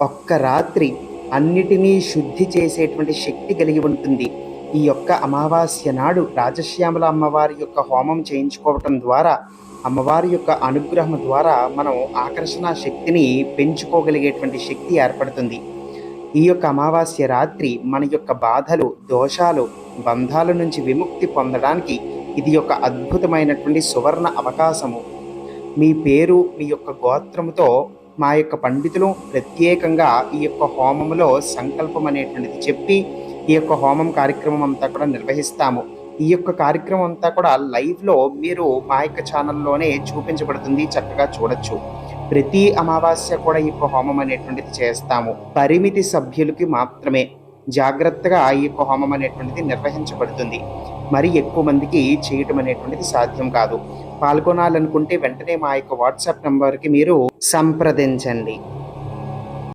ఒక్క రాత్రి అన్నిటినీ శుద్ధి చేసేటువంటి శక్తి కలిగి ఉంటుంది. ఈ యొక్క అమావాస్య నాడు రాజశ్యామల అమ్మవారి యొక్క హోమం చేయించుకోవటం ద్వారా అమ్మవారి యొక్క అనుగ్రహం ద్వారా మనం ఆకర్షణ శక్తిని పెంచుకోగలిగేటువంటి శక్తి ఏర్పడుతుంది. ఈ యొక్క అమావాస్య రాత్రి మన యొక్క బాధలు దోషాలు బంధాల నుంచి విముక్తి పొందడానికి ఇది ఒక అద్భుతమైనటువంటి సువర్ణ అవకాశము. మీ పేరు మీ యొక్క గోత్రముతో మా యొక్క పండితులు ప్రత్యేకంగా ఈ యొక్క హోమంలో సంకల్పం అనేటువంటిది చెప్పి ఈ యొక్క హోమం కార్యక్రమం అంతా కూడా నిర్వహిస్తాము. ఈ యొక్క కార్యక్రమం అంతా కూడా లైవ్లో మీరు మా యొక్క ఛానల్లోనే చూపించబడుతుంది. చక్కగా చూడొచ్చు. ప్రతి అమావాస్య కూడా ఈ యొక్క హోమం అనేటువంటిది చేస్తాము. పరిమితి సభ్యులకి మాత్రమే. జాగ్రత్తగా ఈ యొక్క హోమం అనేటువంటిది నిర్వహించబడుతుంది. మరి ఎక్కువ మందికి చేయటం అనేటువంటిది సాధ్యం కాదు. పాల్గొనాలనుకుంటే వెంటనే మా యొక్క వాట్సాప్ నంబర్కి మీరు సంప్రదించండి.